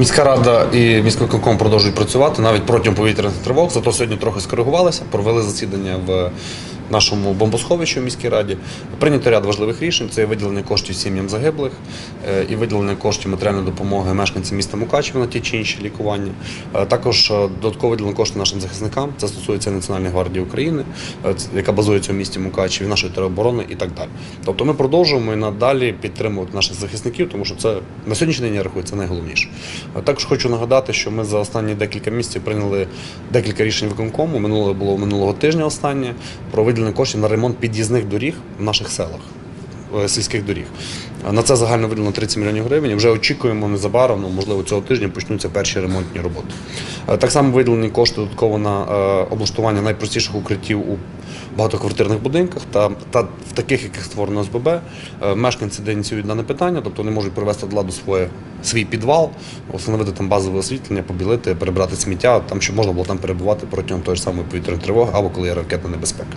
Міська рада і міськвиконком продовжують працювати навіть протягом повітряних тривог. Зато сьогодні трохи скоригувалися, провели засідання в нашому бомбосховищі у міській раді. Прийнято ряд важливих рішень. Це виділення коштів сім'ям загиблих, е, і виділення коштів матеріальної допомоги мешканцям міста Мукачева на ті чи інші лікування. Е, Також е, додатково виділено кошти нашим захисникам. Це стосується Національної гвардії України, яка базується у місті Мукачеві, нашої тероборони і так далі. Тобто ми продовжуємо і надалі підтримувати наших захисників, тому що це на сьогоднішній день я рахую, це найголовніше. Також хочу нагадати, що ми за останні декілька місяців прийняли декілька рішень виконкому. Минуле було минулого тижня останнє про виділення коштів на ремонт під'їзних доріг в наших селах. е, Сільських доріг на це загально виділено 30 мільйонів гривень. Вже очікуємо незабаром, ну, можливо, цього тижня почнуться перші ремонтні роботи. Е, Так само виділені кошти додатково на е, облаштування найпростіших укриттів у багатоквартирних будинках та, та в таких, яких створено СББ. Мешканці де ініціюють дане питання, тобто вони можуть привести до ладу своє, свій підвал, встановити там базове освітлення, побілити, перебрати сміття, там щоб можна було там перебувати протягом тої ж самої повітряної тривоги або коли є ракетна небезпека.